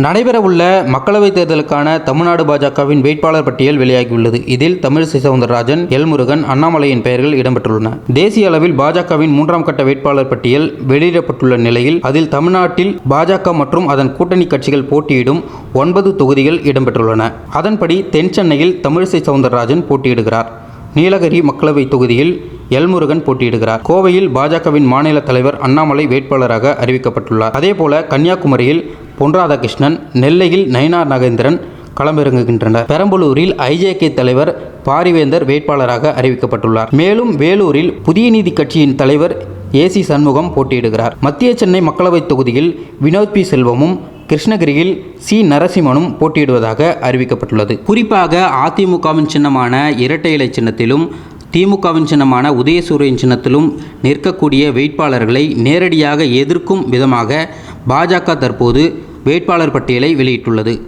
நடைபெறவுள்ள மக்களவைத் தேர்தலுக்கான தமிழ்நாடு பாஜகவின் வேட்பாளர் பட்டியல் வெளியாகியுள்ளது. இதில் தமிழிசை சவுந்தரராஜன் எல் முருகன் அண்ணாமலையின் பெயர்கள் இடம்பெற்றுள்ளன. தேசிய அளவில் பாஜகவின் மூன்றாம் கட்ட வேட்பாளர் பட்டியல் வெளியிடப்பட்டுள்ள நிலையில் அதில் தமிழ்நாட்டில் பாஜக மற்றும் அதன் கூட்டணி கட்சிகள் போட்டியிடும் ஒன்பது தொகுதிகள் இடம்பெற்றுள்ளன. அதன்படி தென் சென்னையில் தமிழிசை சவுந்தரராஜன் போட்டியிடுகிறார். நீலகிரி மக்களவைத் தொகுதியில் எல்முருகன் போட்டியிடுகிறார். கோவையில் பாஜகவின் மாநில தலைவர் அண்ணாமலை வேட்பாளராக அறிவிக்கப்பட்டுள்ளார். அதேபோல கன்னியாகுமரியில் பொன் ராதாகிருஷ்ணன் நெல்லையில் நயினார் நகேந்திரன் களமிறங்குகின்றனர். பெரம்பலூரில் ஐஜேகே தலைவர் பாரிவேந்தர் வேட்பாளராக அறிவிக்கப்பட்டுள்ளார். மேலும் வேலூரில் புதிய நீதி கட்சியின் தலைவர் ஏசி சண்முகம் போட்டியிடுகிறார். மத்திய சென்னை மக்களவைத் தொகுதியில் வினோத் பி செல்வமும் கிருஷ்ணகிரியில் சி நரசிம்மனும் போட்டியிடுவதாக அறிவிக்கப்பட்டுள்ளது. குறிப்பாக அதிமுகவின் சின்னமான இரட்டை இலை சின்னத்திலும் திமுகவின் சின்னமான உதயசூரியன் சின்னத்திலும் நிற்கக்கூடிய வேட்பாளர்களை நேரடியாக எதிர்க்கும் விதமாக பாஜக தற்போது வேட்பாளர் பட்டியலை வெளியிட்டுள்ளது.